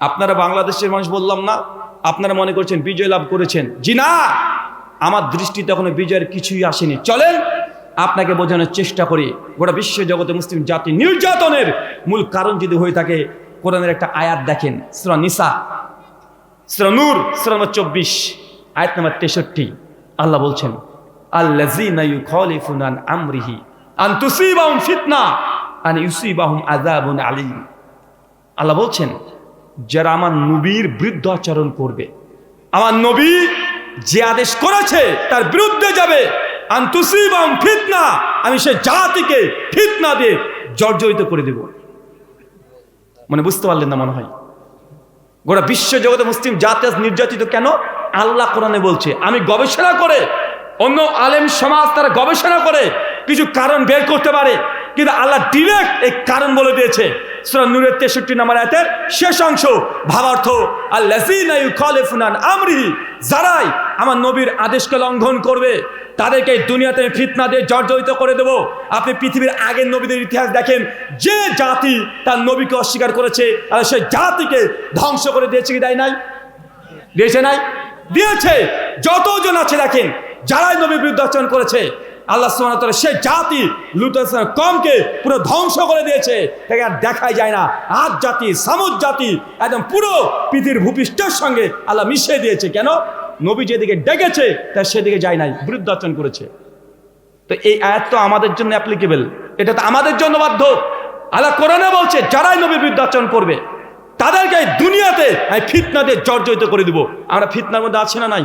আপনারা বাংলাদেশের মানুষ বললাম না, আপনারা মনে করছেন বিজয় লাভ করেছেন। জি না! আমার দৃষ্টিতে এখনও বিজয়ের কিছুই আসেনি। চলেন, আপনাকে বোঝানোর চেষ্টা করি। গোটা বিশ্ব জগতে মুসলিম জাতি নির্যাতনের মূল কারণ যদি হয়ে থাকে, কোরআনের একটা আয়াত দেখেন, সুরা নিসা। সুরা নূর, সুরা নম্বর চব্বিশ, আয়াত নম্বর তেষট্টি। আল্লাহ বলছেন আমরিহি আন তুসিবাহুম ফিতনা আন ইউসিবাহুম আযাবুন আলীম। আল্লাহ বলছেন যারা আমার নবীর বৃদ্ধ আচরণ করবে। আমার নবী যে আদেশ করেছে, তার বিরুদ্ধে যাবে। ফিতনা, আমি সে জাতিকে ফিতনা দিয়ে জর্জরিত করে দেব। মানে বুঝতে পারলেন না মনে হয়? গোটা বিশ্ব জগতে মুসলিম জাতি নির্যাতিত কেন? আল্লাহ কোরআনে বলছে, আমি গবেষণা করে, অন্য আলেম সমাজ তারা গবেষণা করে, কিছু কারণ বের করতে পারে, কিন্তু আল্লাহ ডিরেক্ট এই কারণ বলে দিয়েছে। সুরা নূরের তেষট্টি নাম্বার আয়াতের শেষ অংশ। ভাবার্থ আল্লাহ আমরিহি, যারাই আমার নবীর আদেশকে লঙ্ঘন করবে, তাদেরকে দুনিয়াতে ফিতনা দিয়ে জর্জরিত করে দেব। আপনি পৃথিবীর আগের নবীদের ইতিহাস দেখেন, যে জাতি তার নবীকে অস্বীকার করেছে, আর সেই জাতিকে ধ্বংস করে দিয়েছে কি দেয় নাই? দিয়েছে নাই? দিয়েছে। যতজন আছে দেখেন, যারাই নবীর বিরুদ্ধে আচরণ করেছে আল্লাহ সুবহানাহু সে জাতি লুত কমকে পুরো ধ্বংস করে দিয়েছে। তাকে আর দেখাই যায় না। আজ জাতি, সামুদ জাতি, একদম পুরো পৃথিবীর ভূপৃষ্ঠের সঙ্গে আল্লাহ মিশিয়ে দিয়েছে। কেন? নবী যেদিকে ডেকেছে, তা সেদিকে যায় নাই বিরুদ্ধ আচরণ করেছে। তো এই আয়াত তো আমাদের জন্য অ্যাপ্লিকেবল এটা তো আমাদের জন্য বাধ্য। আল্লাহ কোরআনে বলছে, যারাই নবীর বিরুদ্ধে আচরণ করবে, তাদেরকে দুনিয়াতে আমি ফিতনা দিয়ে জর্জরিত করে দিব। আমরা ফিতনার মধ্যে আছি না নাই?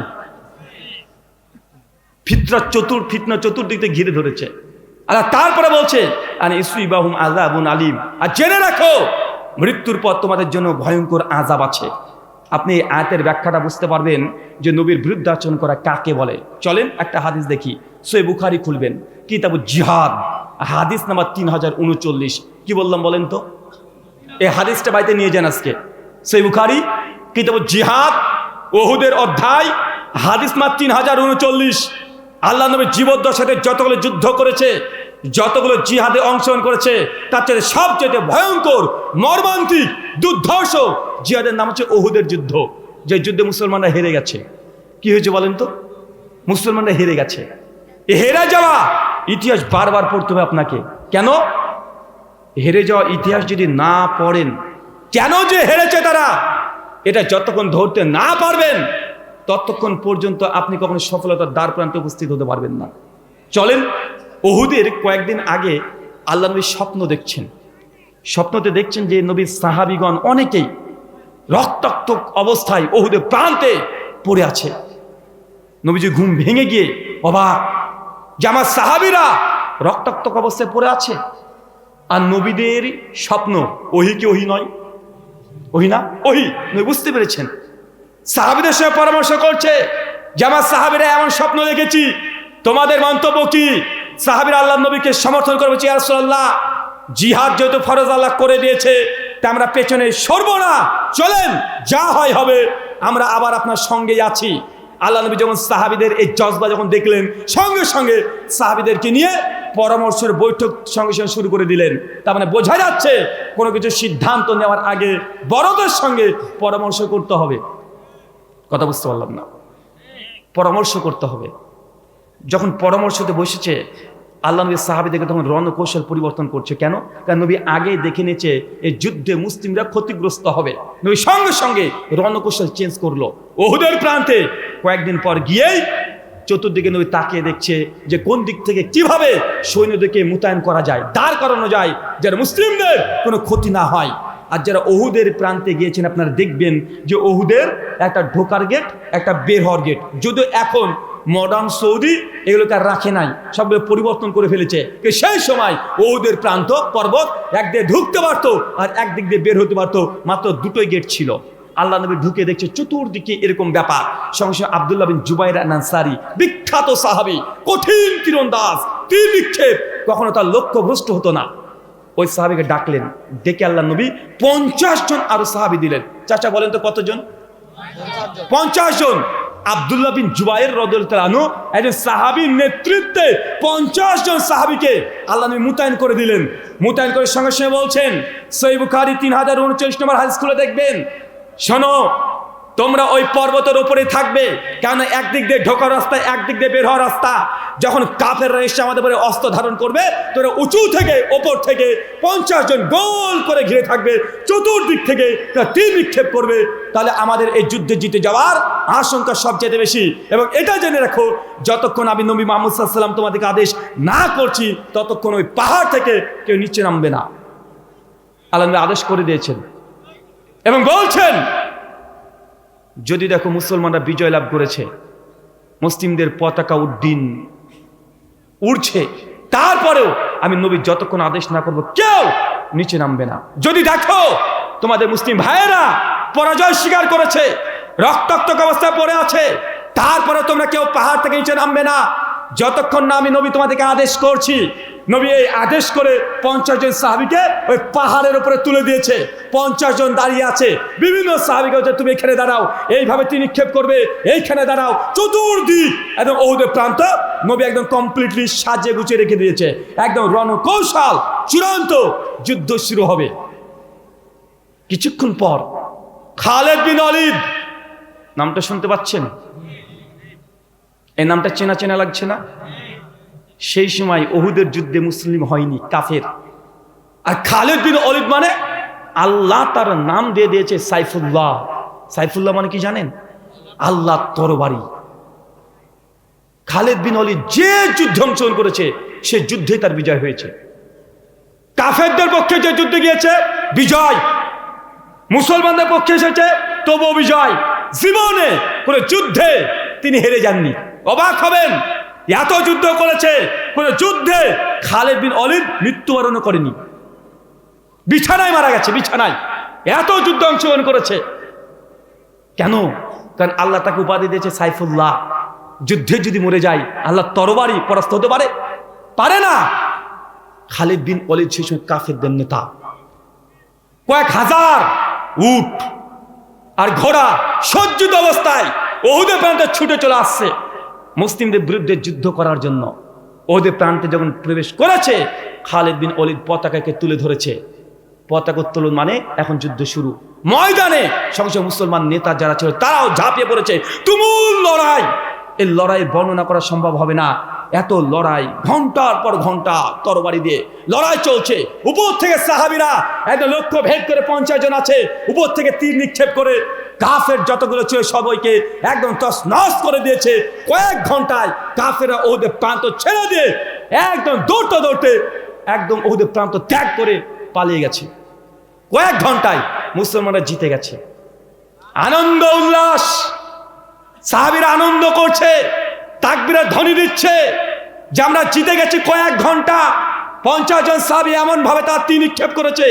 ফিতরা চতুর ফিতনা চতুর্দিক ঘিরে ধরেছে। আর তারপরে বলছে আর ইসুই বাহুম আজাবুন আলিম। আর জেনে রাখো, মৃত্যুর পর তোমাদের জন্য ভয়ঙ্কর আজাব আছে। আপনি এই আয়াতের ব্যাখ্যাটা বুঝতে পারবেন যে নবীর বিরুদ্ধে আচরণ করা কাকে বলে। চলেন একটা হাদিস দেখি সোয়ে বুখারি খুলবেন। কিতাবু জিহাদ, হাদিস নাম্বার তিন হাজার উনচল্লিশ। কি বললাম বলেন তো? এই হাদিসটা বাড়িতে নিয়ে যান আজকে। সেই বুখারি, কিতাব জিহাদ, ওহুদের অধ্যায়, হাদিস মার তিন হাজার উনচল্লিশ। আল্লাহ নবী জীবদ্দশাতে যতগুলো যুদ্ধ করেছে, যতগুলো জিহাদে অংশগ্রহণ করেছে, তার চেয়ে সবচেয়ে ভয়ঙ্কর, মর্মান্তিক, দুর্ধর্ষ জিহাদের নাম হচ্ছে ওহুদের যুদ্ধ, যে যুদ্ধে মুসলমানরা হেরে গেছে। কি হয়েছে বলেন তো? মুসলমানরা হেরে গেছে। হেরে যাওয়া ইতিহাস বারবার পড়তে হবে আপনাকে। কেন? হেরে যাওয়া ইতিহাস যদি না পড়েন, কেন যে হেরেছে তারা? এটা যতক্ষণ ধরতে না পারবেন ততক্ষণ পর্যন্ত আপনি কখনো সফলতার দ্বার প্রান্তে উপস্থিত হতে পারবেন না। চলেন ওহুদের কয়েকদিন আগে আল্লাহ নবী স্বপ্ন দেখছেন। স্বপ্নতে দেখছেন যে নবীর সাহাবিগণ অনেকেই রক্তাক্ত অবস্থায় ওহুদের প্রান্তে পড়ে আছে। নবীজি ঘুম ভেঙে গিয়ে অবাক, যে আমার সাহাবিরা রক্তাক্ত অবস্থায় পড়ে আছে। আর নবীদের স্বপ্ন ওহি কি ওহি নয়? ওহি না? ওহি, নবী বুঝতে পেরেছেন। সাহাবিদের সঙ্গে পরামর্শ করছে, যে আমার সাহাবিরা এমন স্বপ্ন দেখেছি। তোমাদের মন্তব্য কি? সাহাবির আল্লাহ নবীকে সমর্থন করবে চিয়ারসোল্লাহ জিহাদ যেহেতু ফরজ আল্লাহ করে দিয়েছে, তা আমরা পেছনে সরব না। চলেন, যা হয় হবে, আমরা আবার আপনার সঙ্গে আছি। আল্লাহ নবী যখন সাহাবিদের এই জজবা যখন দেখলেন, সঙ্গে সঙ্গে সাহাবিদেরকে নিয়ে পরামর্শের বৈঠক সঙ্গে সঙ্গে শুরু করে দিলেন। তার মানে বোঝা যাচ্ছে কোনো কিছু সিদ্ধান্ত নেওয়ার আগে বড়দের সঙ্গে পরামর্শ করতে হবে। কথা বুঝতে পারলাম না। পরামর্শ করতে হবে। যখন পরামর্শতে বসেছে, আল্লাহ নবী সাহাবিদেরকে তখন রণকৌশল পরিবর্তন করছে। কেন? কারণ নবী আগে দেখে নিয়েছে এই যুদ্ধে মুসলিমরা ক্ষতিগ্রস্ত হবে। নবী সঙ্গে সঙ্গে রণকৌশল চেঞ্জ করল। ওহুদের প্রান্তে কয়েকদিন পর গিয়েই চতুর্দিকে নবী তাকিয়ে দেখছে যে কোন দিক থেকে কীভাবে সৈন্যদেরকে মোতায়েন করা যায়, দাঁড় করানো যায় যারা মুসলিমদের কোনো ক্ষতি না হয়। আর যারা ওহুদের প্রান্তে গিয়েছেন, আপনারা দেখবেন যে ওহুদের একটা ঢোকার গেট একটা বের হওয়ার গেট যদিও এখন মডার্ন সৌদি এগুলোকে আর রাখে নাই, সবগুলো পরিবর্তন করে ফেলেছে। সেই সময় ওদের প্রান্ত, পর্বত একদিকে ঢুকতে পারতো আর একদিক দিয়ে বের হতে পারতো, মাত্র দুটোই গেট ছিল। আল্লাহ নবী ঢুকে দেখছে চতুর্দিকে এরকম ব্যাপার। সঙ্গে আবদুল্লাহ বিন জুবাইর নানসারি বিখ্যাত সাহাবি, কঠিন তীরন্দাজ, তীর নিক্ষেপ, কখনো তার লক্ষ্যভ্রষ্ট হতো না। ওই সাহাবিকে ডাকলেন। ডেকে আল্লাহ নবী পঞ্চাশ জন আরও সাহাবি দিলেন। চাচা বলেন তো কতজন? পঞ্চাশ জন। আবদুল্লাহ বিন জুবাইর রদুল তালানু একজন সাহাবির নেতৃত্বে পঞ্চাশ জন সাহাবিকে আল্লাহ নবী মোতায়েন করে দিলেন। মোতায়েন করে সঙ্গে সঙ্গে বলছেন সই বুখারি তিন হাজার উনচল্লিশ নম্বর হাদিস খুলে দেখবেন। শোনো তোমরা ওই পর্বতের উপরে থাকবে। কেন একদিক দিয়ে ঢোকার রাস্তা, একদিক দিয়ে বের হওয়ার রাস্তা? যখন কাফের এসে আমাদের উপরে অস্ত্র ধারণ করবে, তোরা উঁচু থেকে ওপর থেকে পঞ্চাশ জন গোল করে ঘিরে থাকবে, চতুর্দিক থেকে তারা তীর নিক্ষেপ করবে। তাহলে আমাদের এই যুদ্ধে জিতে যাওয়ার আশঙ্কা সবচেয়ে বেশি। এবং এটা জেনে রাখো, যতক্ষণ আমি নবী মাহমুদ সাল্লাম তোমাদেরকে আদেশ না করছি, ততক্ষণ ওই পাহাড় থেকে কেউ নিচে নামবে না। আল্লাহ আদেশ করে দিয়েছেন। এবং বলছেন যদি দেখো মুসলমানরা বিজয় লাভ করেছে, মুসলিমদের পতাকা উদ্দিন উড়ছে, তারপরেও আমি নবী যতক্ষণ আদেশ না করব, কেউ নিচে নামবে না। যদি দেখো তোমাদের মুসলিম ভাইয়েরা পরাজয় স্বীকার করেছে, রক্তাক্ত অবস্থায় পড়ে আছে তারপরে তোমরা কেউ পাহাড় থেকে নিচে নামবে না। যতক্ষণ না আমি নবী তোমাদেরকে আদেশ করছি, নবী এই আদেশ করে পঞ্চাশ জন সাহাবিকে ওই পাহাড়ের উপরে তুলে দিয়েছে। পঞ্চাশ জন দাঁড়িয়ে আছে। বিভিন্ন সাহাবিকে বলছে, তুমি এখানে দাঁড়াও। এইভাবে তিনি নিক্ষেপ করবে। এইখানে দাঁড়াও। চতুর্দিক। একদম ওদের প্রান্ত, নবী একদম কমপ্লিটলি সাজিয়ে গুছিয়ে রেখে দিয়েছে। একদম রণকৌশল, চূড়ান্ত যুদ্ধ শুরু হবে। কিছুক্ষণ পর খালেদ বিন অলিদ নামটা শুনতে পাচ্ছেন? এই নামটা চেনা চেনা লাগছে না? সেই সময় ওহুদের যুদ্ধে মুসলিম হয়নি, কাফের। আর খালেদ বিন অলিদ মানে আল্লাহ তার নাম দিয়ে দিয়েছে সাইফুল্লাহ। সাইফুল্লাহ মানে কি জানেন? আল্লাহ তরবারি। খালেদ বিন অলিদ যে যুদ্ধ অংশগ্রহণ করেছে, সে যুদ্ধে তার বিজয় হয়েছে। কাফেরদের পক্ষে যে যুদ্ধে গিয়েছে, বিজয়। মুসলমানদের পক্ষে এসেছে, তবুও বিজয়। জীবনে কোনো যুদ্ধে তিনি হেরে যাননি। অবাক হবেন। এত যুদ্ধ করেছে, কোন যুদ্ধে খালেদ বিন অলিদ মৃত্যুবরণ করেনি। বিছানায় মারা গেছে, বিছানায়। এত যুদ্ধ অংশগ্রহণ করেছে। কেন? কারণ আল্লাহ তাকে উপাধি দিয়েছে সাইফুল্লাহ। যুদ্ধে যদি মরে যায়, আল্লাহ তরবারি পরাস্ত হতে পারে? পারে না। খালিদ বিন অলিদ সেই সময় কাফেরদের নেতা। কয়েক হাজার উট আর ঘোড়া সজ্জিত অবস্থায় ওহুদের প্রান্তে ছুটে চলে আসছে। মুসলিমদের বিরুদ্ধে যুদ্ধ করার জন্য ওদের প্রান্তে যখন প্রবেশ করেছে, খালেদ বিন অলিদ পতাকাকে তুলে ধরেছে। পতাকা উত্তোলন মানে এখন যুদ্ধ শুরু। ময়দানে সঙ্গে মুসলমান নেতা যারা ছিল, তারাও ঝাঁপিয়ে পড়েছে। তুমুল লড়াই। এই লড়াই বর্ণনা করা সম্ভব হবে না। এত লড়াই ঘণ্টার পর ঘণ্টা তরবারি দিয়ে লড়াই চলছে। উপর থেকে সাহাবিরা একটা লক্ষ্য ভেদ করে পঞ্চাশ জন আছে। উপর থেকে তীর নিক্ষেপ করে কাফের যতগুলো ছিল সবাইকে একদম তস নস করে দিয়েছে। কয়েক ঘন্টায় কাফেরা ওদের প্রান্ত ছেড়ে দিয়ে একদম দৌড়তে দৌড়তে একদম ওদের প্রান্ত ত্যাগ করে পালিয়ে গেছে। কয়েক ঘন্টায় মুসলমানরা জিতে গেছে। আনন্দ, উল্লাস, সাহাবিরা আনন্দ করছে, তাকবিরা ধ্বনি দিচ্ছে যে আমরা জিতে গেছি কয়েক ঘণ্টা। পঞ্চাশ জন সাহাবি এমন ভাবে তার তীর নিক্ষেপ করেছে।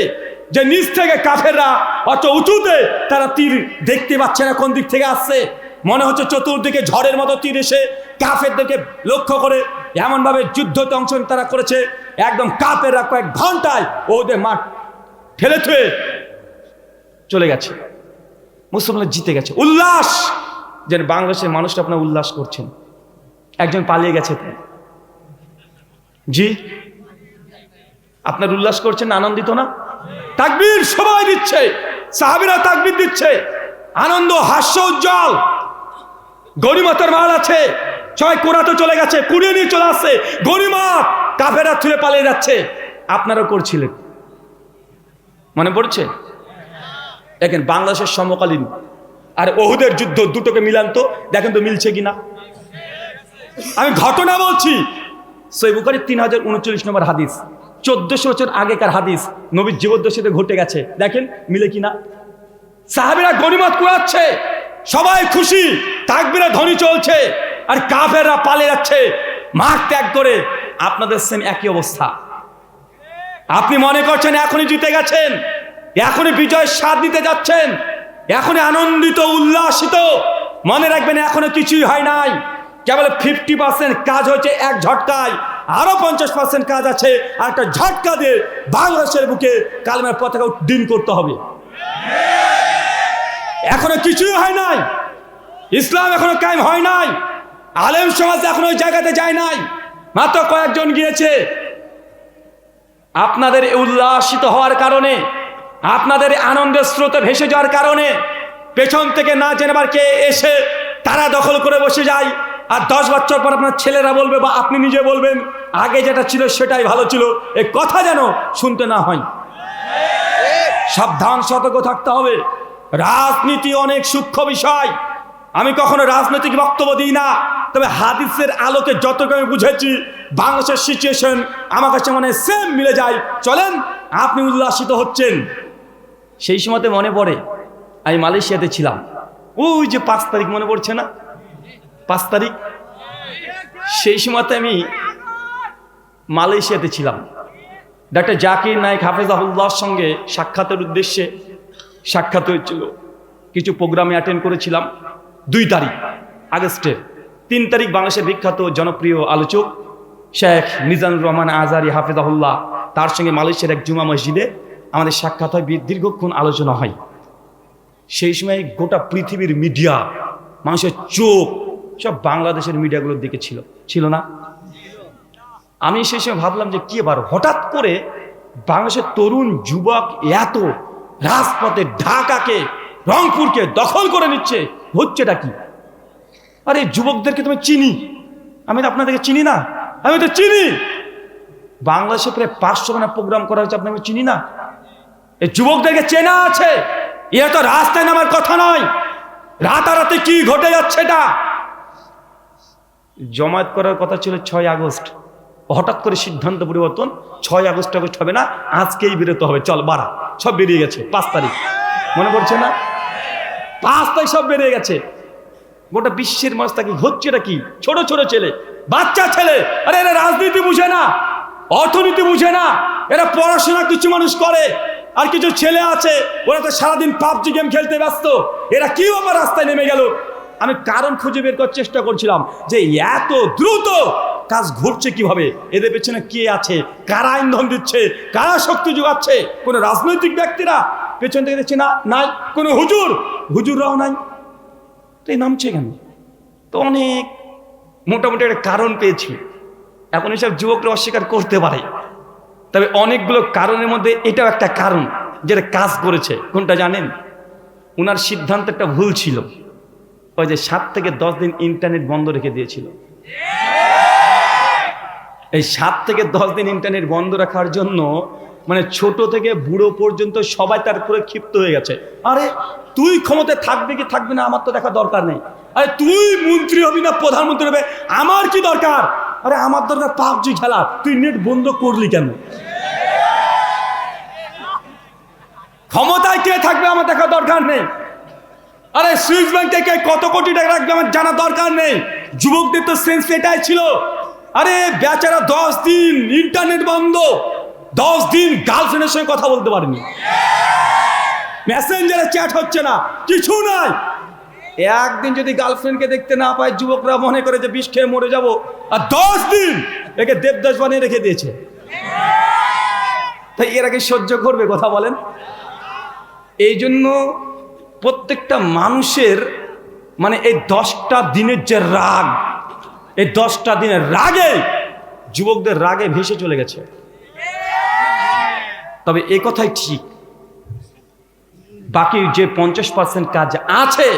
যে নিচ থেকে কাফেররা অত উঁচুতে তারা তীর দেখতে পাচ্ছে না, কোন দিক থেকে আসছে? মনে হচ্ছে চতুর্দিকে ঝড়ের মতো তীর এসে কাফেরদেরকে লক্ষ্য করে এমনভাবে যুদ্ধতে অংশগ্রহণ তারা করেছে। একদম কাফেররা কয়েক ঘন্টায় ওদের মাঠ ফেলে থুয়ে চলে গেছে। মুসলমানরা জিতে গেছে। উল্লাস! যেন বাংলাদেশের মানুষটা আপনার উল্লাস করছেন। একজন পালিয়ে গেছে জি? আপনার উল্লাস করছেন, আনন্দিত না? তাকবীর সবাই দিচ্ছে, সাহাবিরা তাকবীর দিচ্ছে। আনন্দ, হাস্য, উজ্জ্বল। গরিমতের মাল আছে সবাই কোরাতে চলে গেছে, কুড়িয়ে নিয়ে চলে আসছে। গরিমত কাফেরা ছুঁড়ে পালিয়ে যাচ্ছে। আপনারাও করছিলেন। মনে পড়ছে? দেখেন, বাংলাদেশের সমকালীন আর ওহুদের যুদ্ধ দুটোকে মিলান তো, দেখেন তো মিলছে কিনা। আমি ঘটনা বলছি, সই বুখারি তিন হাজার উনচল্লিশ নম্বর হাদিস। চোদ্দশো বছর আগেকার হাদিস নবীর জীবদ্দশীতে ঘটে গেছে। দেখেন, মিলে কিনা? সাহাবিরা গনিমত কুড়াচ্ছে, সবাই খুশি, তাকবিরা ধনী চলছে, আর কাফেররা পালে যাচ্ছে। মাঠ ত্যাগ করে আপনাদের সেম একই অবস্থা। আপনি মনে করছেন এখনই জিতে গেছেন, এখনই বিজয় স্বাদ দিতে যাচ্ছেন, এখনই আনন্দিত, উল্লাসিত। মনে রাখবেন এখনও কিছুই হয় নাই। কেবল ফিফটি পার্সেন্ট কাজ হয়েছে এক ঝটকায়। আরও পঞ্চাশ পার্সেন্ট কাজ আছে, আর একটা ঝটকা দিয়ে বাংলাদেশের বুকে কালমের পতাকা দিন করতে হবে। এখনও কিছুই হয় নাই। ইসলাম এখনও কায়েম হয় নাই। আলেম সমাজ এখনও ওই জায়গাতে যায় নাই। মাত্র কয়েকজন গিয়েছে। আপনাদের উল্লাসিত হওয়ার কারণে, আপনাদের আনন্দের স্রোতে ভেসে যাওয়ার কারণে, পেছন থেকে না জেনেবার কে এসে তারা দখল করে বসে যায়। আর দশ বছর পর আপনার ছেলেরা বলবে বা আপনি নিজে বলবেন আগে যেটা ছিল সেটাই ভালো ছিল। এ কথা যেন শুনতে না হয়। সাবধান, সতর্ক থাকতে হবে। রাজনীতি অনেক সূক্ষ্ম বিষয়। আমি কখনো রাজনৈতিক বক্তব্য দিই না। তবে হাদিসের আলোকে যতটুকু আমি বুঝেছি, বাংলাদেশের সিচুয়েশন আমার কাছে মনে সেম মিলে যায়। চলেন, আপনি উল্লাসিত হচ্ছেন। সেই সময়তে মনে পড়ে, আমি মালয়েশিয়াতে ছিলাম। ওই যে পাঁচ তারিখ মনে পড়ছে না? পাঁচ তারিখ? সেই সময়তে আমি মালয়েশিয়াতে ছিলাম। ডাক্তার জাকির নায়ক হাফেজাহুল্লাহর সঙ্গে সাক্ষাতের উদ্দেশ্যে সাক্ষাৎ হয়েছিল। কিছু প্রোগ্রামে অ্যাটেন্ড করেছিলাম। দুই তারিখ, আগস্টের। তিন তারিখ বাংলাদেশের বিখ্যাত জনপ্রিয় আলোচক শেখ মিজানুর রহমান আজারি হাফেজাহুল্লাহ, তার সঙ্গে মালয়েশিয়ার এক জুমা মসজিদে আমাদের সাক্ষাৎ হয়। দীর্ঘক্ষণ আলোচনা হয়। সেই সময় গোটা পৃথিবীর মিডিয়া, মানুষের চোখ, সব বাংলাদেশের মিডিয়াগুলোর দিকে ছিল। ছিল না। আমি সেই সময় ভাবলাম যে কি এবার? হঠাৎ করে বাংলাদেশের তরুণ যুবক এত রাজপথে ঢাকাকে, রংপুরকে দখল করে নিচ্ছে, হচ্ছেটা কি? আরে, যুবকদেরকে তুমি চিনি? আমি তো আপনাদেরকে চিনি না। আমি তো চিনি! বাংলাদেশে প্রায় পাঁচশো খানা প্রোগ্রাম করা হয়েছে, আপনাকে চিনি না? এই যুবকদেরকে চেনা আছে? এরা তো রাস্তায় নামার কথা নয়। রাতারাতি কি ঘটে যাচ্ছে এটা? জমায়েত করার কথা ছিল ছয় আগস্ট। হঠাৎ করে সিদ্ধান্ত পরিবর্তন ছয় আগস্ট আগস্ট হবে না, আজকেই বেরোতে হবে। চল, বাড়া, সব বেরিয়ে গেছে, পাঁচ তারিখ। মনে পড়ছে না? পাঁচ তারিখ সব বেরিয়ে গেছে। গোটা বিশ্বের মাছ তাকে হচ্ছেটা কি? ছোট ছোট ছেলে, বাচ্চা ছেলে। আরে, এরা রাজনীতি বুঝে না, অর্থনীতি বুঝে না। এরা পড়াশোনা কিছু মানুষ করে, আর কিছু ছেলে আছে, ওরা তো সারাদিন পাবজি গেম খেলতে ব্যস্ত। এরা কি আমার রাস্তায় নেমে গেল? আমি কারণ খুঁজে বের করার চেষ্টা করছিলাম যে এত দ্রুত কাজ ঘটছে কীভাবে? এদের পেছনে কে আছে? কারা ইন্ধন দিচ্ছে? কারা শক্তি যোগাচ্ছে? কোনো রাজনৈতিক ব্যক্তিরা পেছন থেকে দেখছি, না, নাই। কোনো হুজুর? হুজুররাও নাই। তো এই নামছে কেন? তো অনেক মোটামুটি একটা কারণ পেয়েছি। এখন এসব যুবকরা অস্বীকার করতে পারে। তবে অনেকগুলো কারণের মধ্যে এটাও একটা কারণ যেটা কাজ করেছে। কোনটা জানেন? ওনার সিদ্ধান্ত একটা ভুল ছিল। ওই যে সাত থেকে দশ দিন ইন্টারনেট বন্ধ রেখে দিয়েছিল। এই সাত থেকে দশ দিন ইন্টারনেট বন্ধ রাখার জন্য মানে ছোট থেকে বুড়ো পর্যন্ত সবাই তার উপরে ক্ষিপ্ত হয়ে গেছে। আরে, তুই ক্ষমতায় থাকবে কি থাকবে না, আমার তো দেখা দরকার নেই। আরে, তুই মন্ত্রী হবি না, প্রধানমন্ত্রী হবে, আমার কি দরকার? আরে, আমার দরকার পাবজি খেলা, তুই নেট বন্ধ করলি কেন? ক্ষমতায় কে থাকবে আমার দেখা দরকার নেই। আরে, সুইস ব্যাংক থেকে কত কোটি টাকা রাখবে আমার জানা দরকার নেই। যুবকদের তো সেন্স এটাই ছিল। আরে বেচারা দশ দিন ইন্টারনেট বন্ধ। দশ দিন গার্লফ্রেন্ডের সঙ্গে কথা বলতে পারেনি। মেসেঞ্জারে চ্যাট হচ্ছে না, কিছু নাই। একদিন যদি গার্লফ্রেন্ডকে দেখতে না পায়, যুবকরা মনে করে যে বিষ খেয়ে মরে যাব। আর দশ দিন একে দেবদাস বানিয়ে রেখে দিয়েছে। তাই এর আগে সহ্য করবে কথা বলেন। এই জন্য প্রত্যেকটা মানুষের মানে এই দশটা দিনের যে রাগ এই দশটা দিনের রাগে যুবকদের রাগে ভেসে চলে গেছে। তবে এ কথাই ঠিক। বাকি যে পঞ্চাশ পার্সেন্ট কাজ আছে,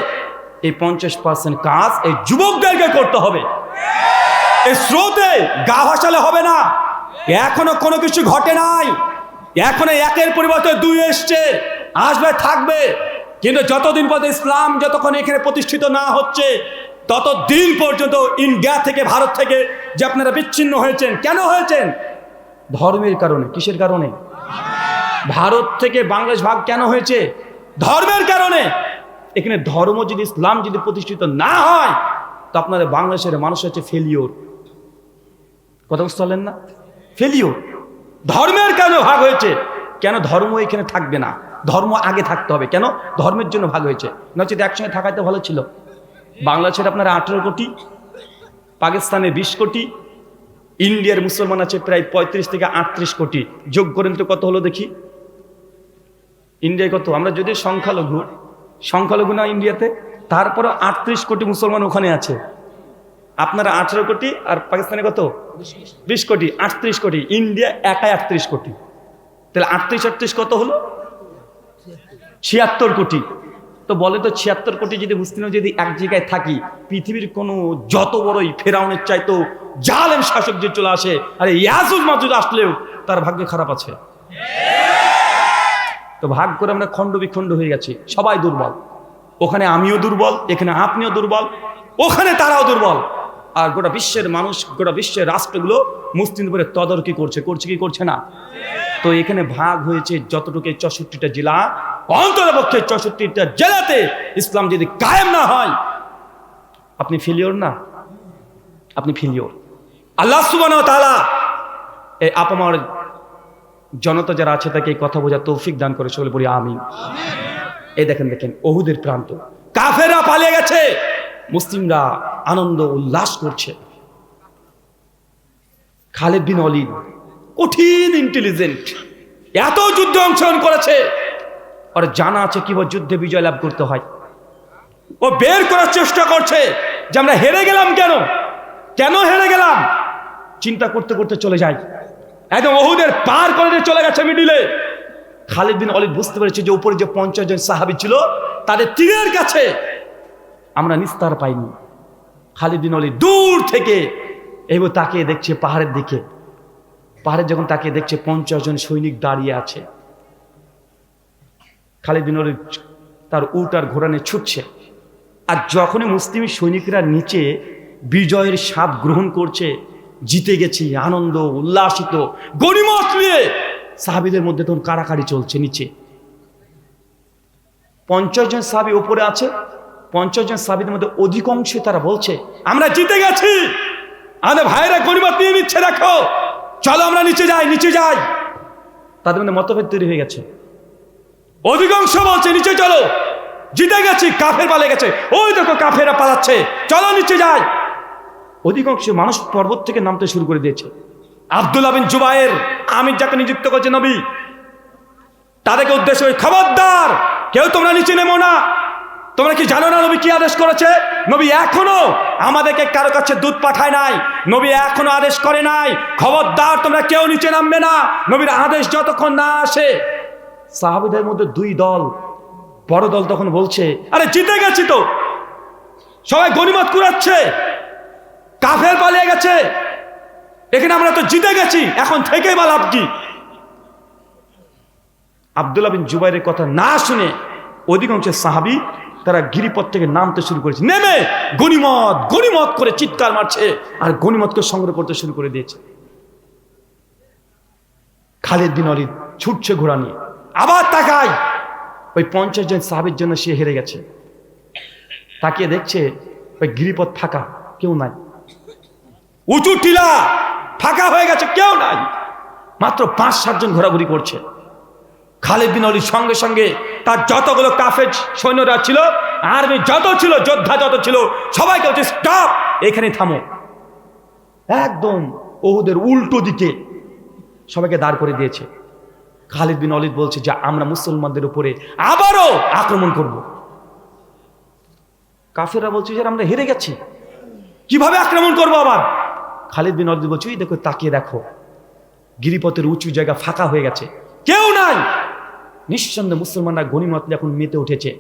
এই পঞ্চাশ পার্সেন্ট কাজ এই যুবকদেরকে করতে হবে। এই স্রোতে গা ভাসালে হবে না। এখনও কোনো কিছু ঘটে নাই। এখনও একের পরিবর্তে দুই এসছে, আসবে, থাকবে। কিন্তু যতদিন পর্যন্ত ইসলাম যতক্ষণ এখানে প্রতিষ্ঠিত না হচ্ছে ততদিন পর্যন্ত ইন্ডিয়া থেকে, ভারত থেকে যে আপনারা বিচ্ছিন্ন হয়েছেন, কেন হয়েছেন? ধর্মের কারণে। কিসের কারণে? ভারত থেকে বাংলাদেশ ভাগ কেন হয়েছে? ধর্মের কারণে। এখানে ধর্ম যদি, ইসলাম যদি প্রতিষ্ঠিত না হয়, তো আপনাদের বাংলাদেশের মানুষ হচ্ছে ফেলিওর কথা বুঝতে পারলেন না? ফেলিওর ধর্মের কারণে ভাগ হয়েছে। কেন ধর্ম এখানে থাকবে না? ধর্ম আগে থাকতে হবে। কেন? ধর্মের জন্য ভাগ হয়েছে। নচেত একসঙ্গে থাকাইতে ভালো ছিল? বাংলাদেশের আপনার আঠেরো কোটি, পাকিস্তানে বিশ কোটি, ইন্ডিয়ার মুসলমান আছে প্রায় পঁয়ত্রিশ থেকে আটত্রিশ কোটি। যোগ করেন তো কত হলো দেখি? ইন্ডিয়ায় কত? আমরা যদি সংখ্যালঘু সংখ্যালঘু না ইন্ডিয়াতে তারপরে আটত্রিশ কোটি মুসলমান ওখানে আছে। আপনারা আঠেরো কোটি আর পাকিস্তানে কত? বিশ কোটি, আটত্রিশ কোটি। ইন্ডিয়া একাই আটত্রিশ কোটি। তাহলে আটত্রিশ আটত্রিশ কত হলো? ছিয়াত্তর কোটি। তো বলে তো ছিয়াত্তর কোটি যদি মুসলিম যদি এক জায়গায় থাকি, পৃথিবীর কোনো যত বড়ই ফেরাউনের চাইতো জালেম শাসক যে চলে আসে, আরে ইয়াজুজ মাজুজ আসলেও তার ভাগ্য খারাপ আছে। তো ভাগ করে আমরা খণ্ড বিখণ্ড হয়ে গেছি, সবাই দুর্বল। ওখানে আমিও দুর্বল, এখানে আপনিও দুর্বল, ওখানে তারাও দুর্বল। আর গোটা বিশ্বের মানুষ, গোটা বিশ্বের রাষ্ট্রগুলো মুসলিম উপরে তদারকি করছে করছে কি করছে না? তো এখানে ভাগ হয়েছে যতটুকু চৌষট্টিটা জেলা অন্তরপক্ষে চৌষট্টিটা জেলাতে ইসলাম যদি কায়েম না হয় আপনি ফিলিওর না? আপনি ফিলিওর আল্লাহ সুবান তালা এই আপামার জনতা যারা আছে তাকে এই কথা বোঝা তৌফিক দান করে সকলে বলি আমিন। এই দেখেন দেখেন অহুদের প্রান্ত। কাফেরা পালিয়ে গেছে মুসলিমরা আনন্দ উল্লাস করছে। খালেদ বিন অলিদ কঠিন ইন্টেলিজেন্ট এত যুদ্ধে অংশগ্রহণ করেছে। ওর জানা আছে কীভাবে যুদ্ধে বিজয় লাভ করতে হয় ও বের করার চেষ্টা করছে যে আমরা হেরে গেলাম কেন কেন হেরে গেলাম চিন্তা করতে করতে চলে যাই একদম ওহুদের পার করে চলে গেছে মিডিলে খালিদ বিন অলিদ বুঝতে পেরেছে যে উপরে যে পঞ্চাশ জন সাহাবি ছিল তাদের তীরের কাছে আমরা নিস্তার পাইনি। খালিদ বিন অলিদ দূর থেকে এবার তাকিয়ে দেখছে পাহাড়ের দিকে। পাহাড়ে যখন তাকিয়ে দেখছে পঞ্চাশ জন সৈনিক দাঁড়িয়ে আছে। খালিদ বিন অলিদ তার উট আর ঘোড়ানে ছুটছে। আর যখনই মুসলিম সৈনিকরা নিচে বিজয়ের স্বাদ গ্রহণ করছে, জিতে গেছি, আনন্দ, উল্লাসিত গরিমত নিয়ে সাহাবিদের মধ্যে তখন কারাকারি চলছে নিচে। পঞ্চাশ জন সাহাবি ওপরে আছে, পঞ্চাশ জন সাহাবিদের মধ্যে অধিকাংশই তারা বলছে, আমরা জিতে গেছি! আমাদের ভাইরা গরিমত নিয়ে নিচ্ছে, দেখো! চলো আমরা নিচে যাই নিচে যাই! তাদের মধ্যে মতভেদ তৈরি হয়ে গেছে। অধিকাংশ বলছে, নিচে চলো। জিতে গেছি, কাফের পালে গেছে। ওই দেখো কাফেরা পালাচ্ছে। চলো, নিচে যাই। অধিকাংশ মানুষ পর্বত থেকে নামতে শুরু করে দিয়েছে। আব্দুল আবিন জুবায়ের আমির যাকে নিযুক্ত করছে নবী, তাদেরকে উদ্দেশ্য করে খবরদার, কেউ তোমরা নিচে নেমো না। তোমরা কি জানো না নবী কি আদেশ করেছে? নবী এখনও আমাদেরকে কারও কাছে দুধ পাঠায় নাই। নবী এখনও আদেশ করে নাই, খবরদার, তোমরা কেউ নিচে নামবে না। নবীর আদেশ যতক্ষণ না আসে সাহাবিদের মধ্যে দুই দল, বড় দল তখন বলছে, আরে জিতে গেছি তো। সবাই গনিমত কুড়াচ্ছে। কাফের পালিয়ে গেছে। এখানে আমরা তো জিতে গেছি। এখন থেকে বা লাভ কি? আবদুল্লাহ বিন জুবাইরের কথা না শুনে অধিকাংশ সাহাবি তারা গিরিপথ থেকে নামতে শুরু করেছে। নেমে গনিমত গনিমত করে চিৎকার মারছে আর গনিমতকে সংগ্রহ করতে শুরু করে দিয়েছে। খালেদ বিন অলিদ ছুটছে ঘোড়া নিয়ে। আবার তাকায়। ওই পঞ্চাশ জন সাহাবির জন্য সে হেরে গেছে। তাকিয়ে দেখছে ওই গিরিপথ ফাঁকা, কেউ নাই। উঁচু টিলা, ফাঁকা হয়ে গেছে, কেউ নাই। মাত্র পাঁচ সাতজন ঘোরাঘুরি করছে। খালেদ বিন অলির সঙ্গে সঙ্গে তার যতগুলো কাফেজ সৈন্যরা ছিল, আর্মি যত ছিল, যোদ্ধা যত ছিল, সবাইকে হচ্ছে স্টপ, এখানে থামো। একদম ওদের উল্টো দিকে সবাইকে দাঁড় করে দিয়েছে। খালিদ বিন অলিদ বলছে যে, আমরা মুসলমানদের উপরে আবারও আক্রমণ করব। কাফেররা বলছে, যে, আমরা হেরে গেছি। কীভাবে আক্রমণ করব আবার? খালিদ বিন অলিদ বলছে "ওই দেখো, তাকিয়ে দেখো। গিরিপথের উঁচু জায়গা ফাঁকা হয়ে গেছে। কেউ নাই। নিঃসন্দেহে মুসলমানরা গণিমত এখন মেতে উঠেছে।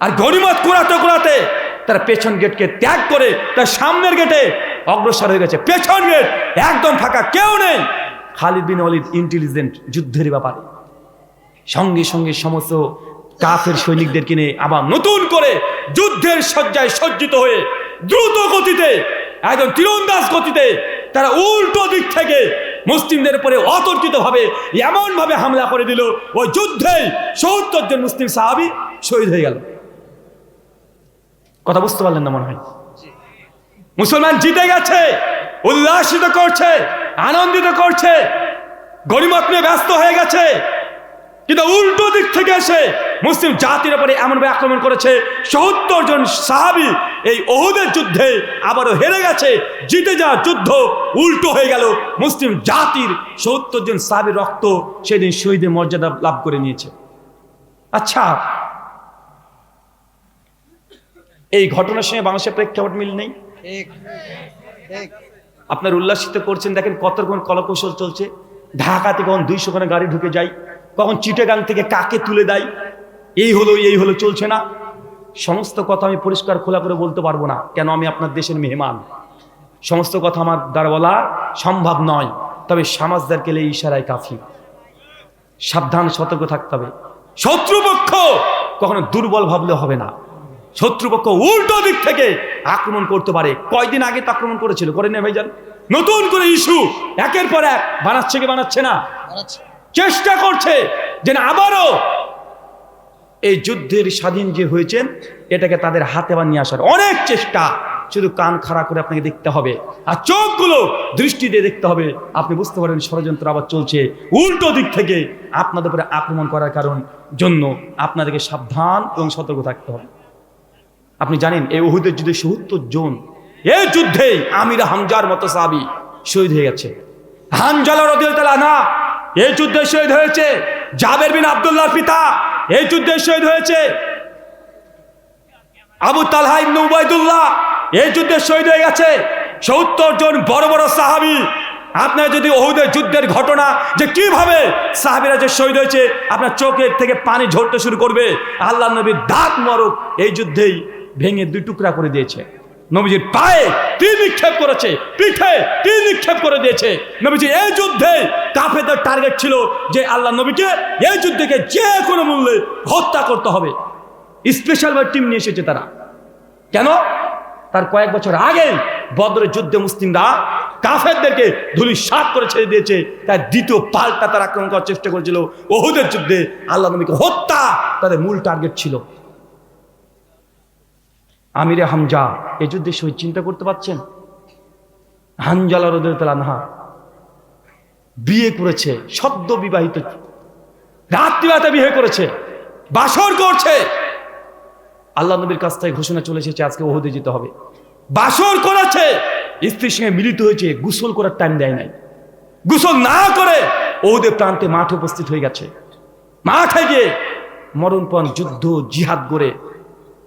আর গণিমত কুড়াতে কুড়াতে তারা পেছন গেটকে ত্যাগ করে তার সামনের গেটে অগ্রসর হয়ে গেছে। পেছন গেট একদম ফাঁকা, কেউ নেই। খালিদ বিন অলিদ ইন্টেলিজেন্ট যুদ্ধের ব্যাপারে। সঙ্গে সঙ্গে সমস্ত কাফের সৈনিকদের কিনে আবার নতুন করে যুদ্ধের সজ্জায় সজ্জিত হয়ে দ্রুত গতিতে একদম তীরন্দাজ গতিতে তারা উল্টো দিক থেকে মুসলিমদের উপরে অতর্কিত ভাবে এমন ভাবে হামলা করে দিল ওই যুদ্ধেই সত্তর জন মুসলিম সাহাবি শহীদ হয়ে গেল। কথা বুঝতে পারলেন না মনে হয়? মুসলমান জিতে গেছে উল্লাসিত করছে। আনন্দিত করছে। গরিমত নিয়ে ব্যস্ত হয়ে গেছে। কিন্তু উল্টো দিক থেকে এসে মুসলিম জাতির উপরে এমনভাবে আক্রমণ করেছে, সত্তর জন সাহাবি এই ওহুদের যুদ্ধে আবারও হেরে গেছে। জিতে যাওয়ার যুদ্ধ উল্টো হয়ে গেল। মুসলিম জাতির সত্তর জন সাহাবির রক্ত সেদিন শহীদের মর্যাদা লাভ করে নিয়েছে। আচ্ছা এই ঘটনার সঙ্গে বাংলাদেশের প্রেক্ষাপট মিল নেই? আপনার উল্লাসিত করছেন, দেখেন কত রকম কলকৌশল চলছে। ঢাকা থেকে কখন দুইশো খানে গাড়ি ঢুকে যায় কখন চিটেগাং থেকে কাকে তুলে দেয়? এই হলো এই হলো, চলছে না। সমস্ত কথা আমি পরিষ্কার খোলা করে বলতে পারব না, কেন আমি আপনার দেশের মেহমান? সমস্ত কথা আমার দ্বারা বলা সম্ভব নয়, তবে সমাজদার কেলে ইশারায় কাফি। সাবধান, সতর্ক থাকতে হবে। শত্রুপক্ষ! কখনো দুর্বল ভাবলে হবে না। শত্রুপক্ষ উল্টো দিক থেকে আক্রমণ করতে পারে। কয়দিন আগে তো আক্রমণ করেছিল করে নেই ভাইজান। নতুন করে ইস্যু একের পর এক বানাচ্ছে কি বানাচ্ছে না? চেষ্টা করছে যে না আবারও এই যুদ্ধের স্বাধীন যে হয়েছেন এটাকে তাদের হাতে বা নিয়ে আসার অনেক চেষ্টা। শুধু কান খাড়া করে আপনাকে দেখতে হবে আর চোখগুলো দৃষ্টি দিয়ে দেখতে হবে। আপনি বুঝতে পারেন ষড়যন্ত্র আবার চলছে। উল্টো দিক থেকে আপনাদের উপরে আক্রমণ করার কারণ জন্য আপনাদেরকে সাবধান এবং সতর্ক থাকতে হবে। আপনি জানেন, এই ওহুদের যুদ্ধে সত্তর জন, এই যুদ্ধে আমির হামজার মতো সাবি শহীদ হয়ে গেছে। হানজালা রদিয়াল না এই যুদ্ধে শহীদ হয়েছে জাবের বিন আব্দুল্লাহর পিতা, এই যুদ্ধে শহীদ হয়েছে আবু তালহা ইবনে উবাইদুল্লাহ এই যুদ্ধে শহীদ হয়ে গেছে সত্তর জন বড় বড় সাহাবি। আপনার যদি ওহুদের যুদ্ধের ঘটনা যে কীভাবে সাহাবিরা যে শহীদ হয়েছে, আপনার চোখের থেকে পানি ঝরতে শুরু করবে। আল্লাহ নবীর দাঁত মরক, এই যুদ্ধেই ভেঙে দুই টুকরা করে দিয়েছে। নবীজির পায়ে তীর নিক্ষেপ করেছে, পিঠে তীর নিক্ষেপ করে দিয়েছে। নবীজি এই যুদ্ধে কাফেরদের টার্গেট ছিল যে আল্লাহ নবীকে এই যুদ্ধকে যে কোনো মূল্যে হত্যা করতে হবে। স্পেশাল টিম নিয়ে এসেছে তারা। কেন? তার কয়েক বছর আগে বদরের যুদ্ধে মুসলিমরা কাফেরদেরকে ধুলি সাত করে ছেড়ে দিয়েছে। তার দ্বিতীয় পাল্টা তার আক্রমণ করার চেষ্টা করেছিল। ওহুদের যুদ্ধে আল্লাহ নবীকে হত্যা তাদের মূল টার্গেট ছিল। আমিরে হামজা এই যুদ্ধে শহীদ চিন্তা করতে পারছেন? হানজালা রোদের তালানহা বিয়ে করেছে, সদ্য বিবাহিত রাত্রিবাতে বিয়ে করেছে, বাসর করছে। আল্লাহ নবীর কাছ থেকে ঘোষণা চলে এসেছে, আজকে ওহুদে যেতে হবে। বাসর করেছে, স্ত্রীর সঙ্গে মিলিত হয়েছে, গোসল করার টাইম দেয় নাই। গোসল না করে ওহুদের প্রান্তে মাঠে উপস্থিত হয়ে গেছে। মাঠে গিয়ে মরণপণ, যুদ্ধ, জিহাদ করে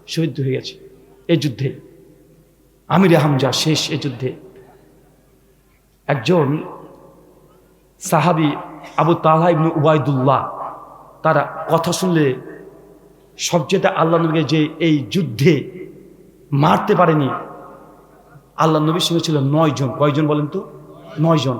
শহীদ হয়ে গেছে। এই যুদ্ধে। আমির হামজা শেষ এ যুদ্ধে। একজন সাহাবি আবু তাহা ইবনু উবায়দুল্লাহ, তারা কথা শুনলে সবচেয়ে আল্লাহ নবীকে যে এই যুদ্ধে মারতে পারেনি, আল্লাহ নবীর সঙ্গে ছিল নয় জন কয়জন বলেন তো? নয় জন